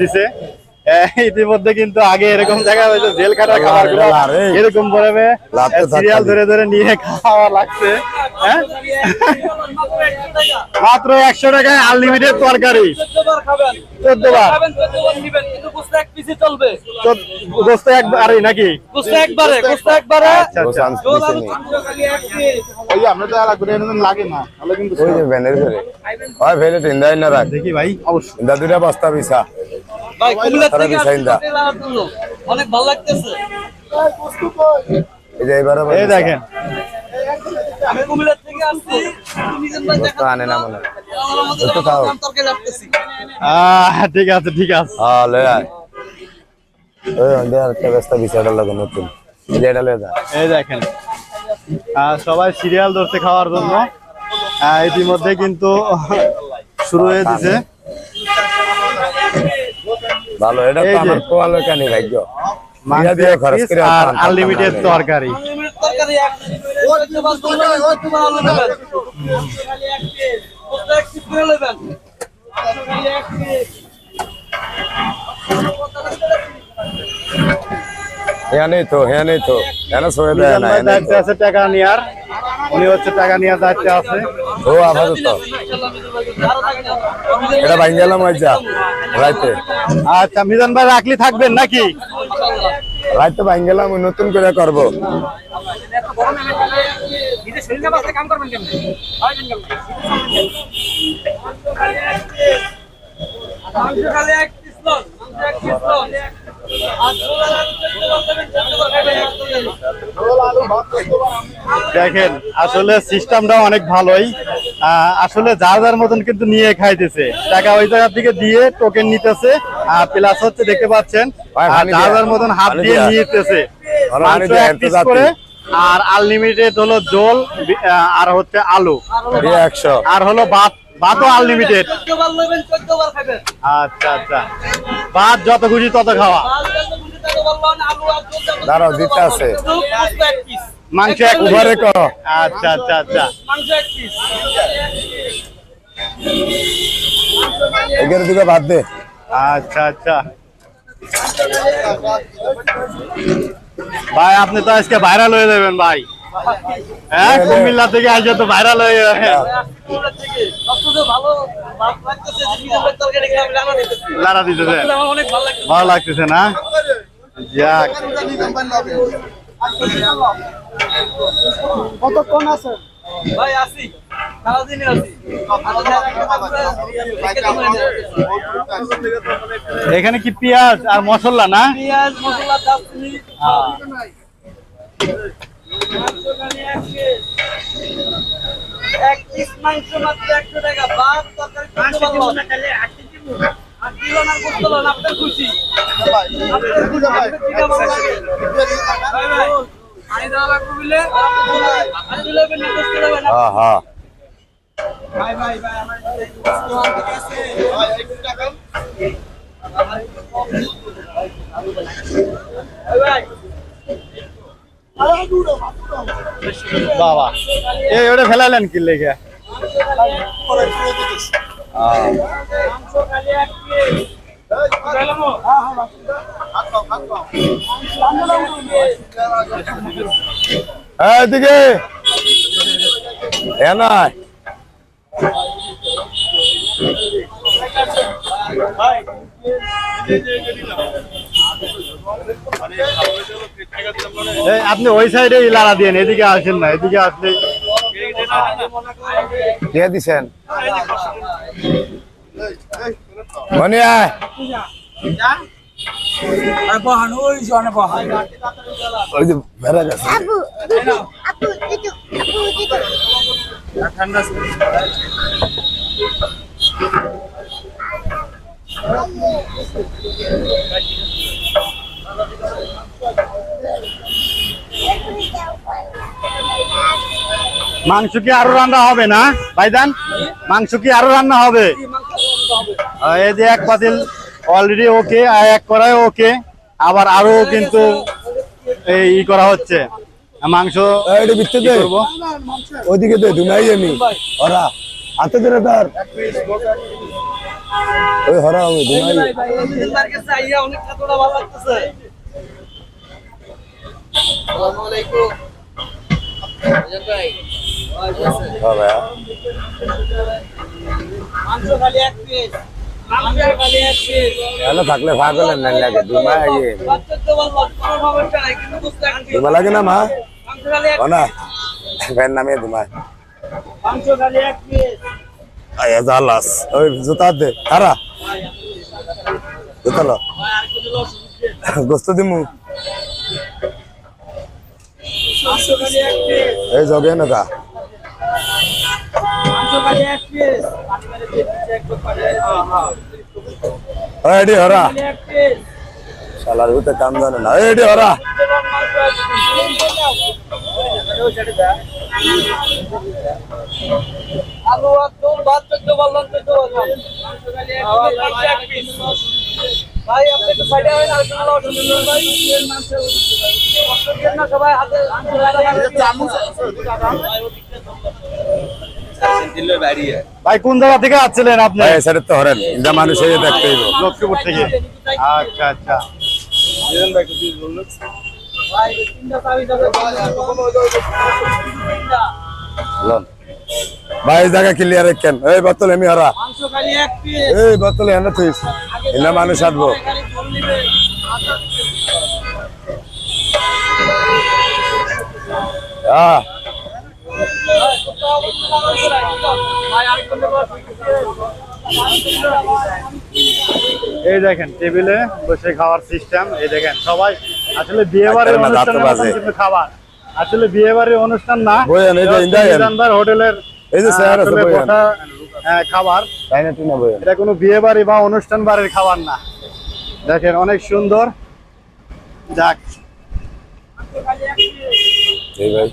দিছে। ইতিমধ্যে কিন্তু আগে এরকম জায়গা হয়েছে জেল খাটার খাবারগুলো এরকম ভাবে সিরিয়াল ধরে ধরে নিয়ে খাওয়া লাগছে হ্যাঁ? মাত্র একশো টাকায় আনলিমিটেড তরকারি। চোদ্দ বার চলবে। গোস্ত নাকি? গুস্তা একবারে গুস্তা একবারে। আচ্ছা আচ্ছা। চান্স দিছে নি। ওই আমরা তো আলাদা করে এরকম লাগে না তাহলে কিন্তু ওই যে ভ্যানের ফেরে হয় ফেরে তিনদাই না রাখ। দেখি ভাই। অবশ্যই। দুটা বস্তা বিছা ভাই কুমিল্লা থেকে বিছাইন দা। আসছি, লাগার জন্য। অনেক ভালো লাগতেছে। এই যে এবারে এই দেখেন। আমি কুমিল্লা থেকে আসছি। নিজের ভাই বস্তা আনে না মনে হয়। ঠিক আছে ঠিক আছে। হ্যাঁ সবাই সিরিয়াল ধরতে খাওয়ার জন্য। আহ, ইতিমধ্যে কিন্তু শুরু হয়ে দিছে। ভালো এটা তো আমার পোয়ালো কানি ভাগ্য। আর আনলিমিটেড তরকারি। আনলিমিটেড হ্যাঁ তো হ্যাঁ তো। কেন সরে দেয় না? ভাই হ্যাঁ নেই দায়িত্বে আছে টাকা নেওয়ার উনি হচ্ছে টাকা নেওয়ার দায়িত্বে আছে। ও আপাতত। ভাই এটা ভাঙ গেলাম যা রাইতে। আচ্ছা মিজান ভাই রাখলি থাকবেন নাকি? রাইতে ভাঙ গেলাম নতুন করে করব। মাংস খালি এক পিস লন মাংস এক পিস লন দেখেন আসলে সিস্টেমটা অনেক ভালোই। আসলে যার যার মতন কিন্তু নিয়ে খাইতেছে। টাকা ওই জায়গা থেকে দিয়ে টোকেন নিতেছে আর প্লাস হচ্ছে দেখতে পাচ্ছেন ভাই, যার যার মতন হাত দিয়ে। নিতেছে। করে আর আনলিমিটেড হলো জোল আর হচ্ছে আলু। একশো আর হলো ভাত। ভাতও আনলিমিটেড আচ্ছা আচ্ছা। ভাত যত খুশি তত খাওয়া। আর যত খুশি তত বলবেন আলু আর ঝোল যত দাঁড়াও, দিতে আছে। মাংস এক উভারে ক আচ্ছা আচ্ছা আচ্ছা। মাংস এক পিস এগারো দিকে বাদ দে। আচ্ছা আচ্ছা। ভাই আপনি তো আজকে ভাইরাল হয়ে যাবেন ভাই। হ্যাঁ কুমিল্লা থেকে আজকে তো ভাইরাল হয়ে দিতেছি। লারা দিতেছে। আসলে আমার অনেক ভালো লাগতেছে। না? যাক। ভাই আসি সারাদিনই আসি এখানে কি পেঁয়াজ আর মশলা না? পেঁয়াজ মশলা এক পিস মাংস মাত্র একশো টাকা। ভাত তরকারি আপনার খুশি। ভাই, ভাই, নির্দেশ করে দেবেন। হ্যাঁ হ্যাঁ। ভাই, ভাই, ভাই, আমার আছে। ভাই, ভাই, বাবা। এই ওটা ফেলালেন কি লেগে? হ্যাঁ এদিকে। এ নয় আপনি ওই সাইডে লারা দিয়ে এদিকে আসেন না এদিকে আসলে কে দিছেন? মনে মাংস কি আরও রান্না হবে না ভাইদান মাংস কি আরও রান্না হবে? এই যে এক পাতিল অলরেডি ওকে আর এক করাই ওকে আবার আরও কিন্তু এই ই করা হচ্ছে। মাংস এটা বিচ্ছে কি দে। করব? ওইদিকে দে ধুনাই আমি। ওরা হাতে ধরে ধর। ওই হরা আমি দুমাই থাকলে ভাগ হলেন না লাগে দুমা লাগে না মা না জালাস ওই জুতা দে হারা জুতা লো গোস্ত দিমু মাংস খালি এক পিস এই জগে নকা মাংস খালি এক পিস পানি মেরে দিয়ে দিচ্ছে একটু পানি হ্যাঁ হ্যাঁ ওই এডি, হরা। শালার ভিতরে কাম জানে না। এই এডি, হরা। ভাই, আপনি একটু সাইডে হয়ে না ভাই ভাই কোন জায়গা থেকে আসছিলেন আপনি? ভাই তো হরেন যা মানুষ এই দেখতে লক্ষ্মীপুর থেকে। আচ্ছা আচ্ছা। ভাই এই জায়গা ক্লিয়ার কেন এই বোতল এমি হরা। মাংস খালি এক পিস এই বোতল এনে তুই এনে মানুষ আসব। এই দেখেন টেবিলে বসে খাওয়ার সিস্টেম এই দেখেন সবাই আসলে বিয়ে বাড়ির একটা না, দাঁত অনুষ্ঠানের বাজে। মতন কিন্তু খাবার। আসলে বিয়ে বাড়ির অনুষ্ঠান না হোটেলের এই যে আহ, আছে, আসলে বইয়েন। বসা, আহ, খাবার। তাই না তুই বই এটা কোনো বিয়ে বাড়ি বা অনুষ্ঠান বাড়ির খাবার না। দেখেন অনেক সুন্দর। যাক। এই ভাই।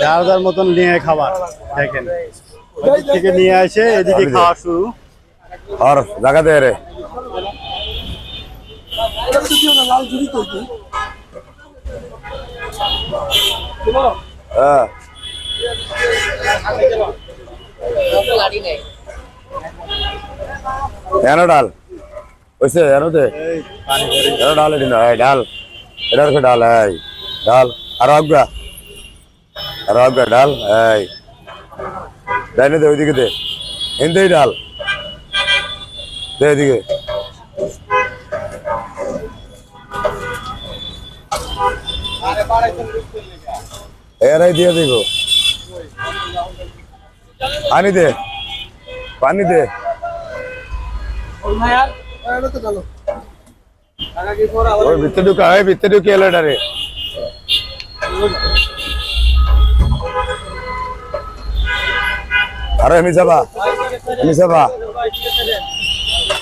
যার যার মতন নিয়ে খাবার দেখেন। থেকে নিয়ে আসে এদিকে খাওয়া শুরু। আর জায়গা দে রে। হ্যাঁ। এনো ডাল ওইসে এনো দে এনো ডাল এটি না এই ডাল এটা রেখে ডাল এই ডাল আর অজ্ঞা আর অজ্ঞা ডাল এই ডাইনে দে ওইদিকে দে হিন্দি ডাল দে এদিকে এরাই দিয়ে দিব পানি দে। পানি দে। ওই ভিতরে ঢুকা ওই ভিতরে ঢুকে এলো এটা রে। আরে আমি যাবা আমি যাবা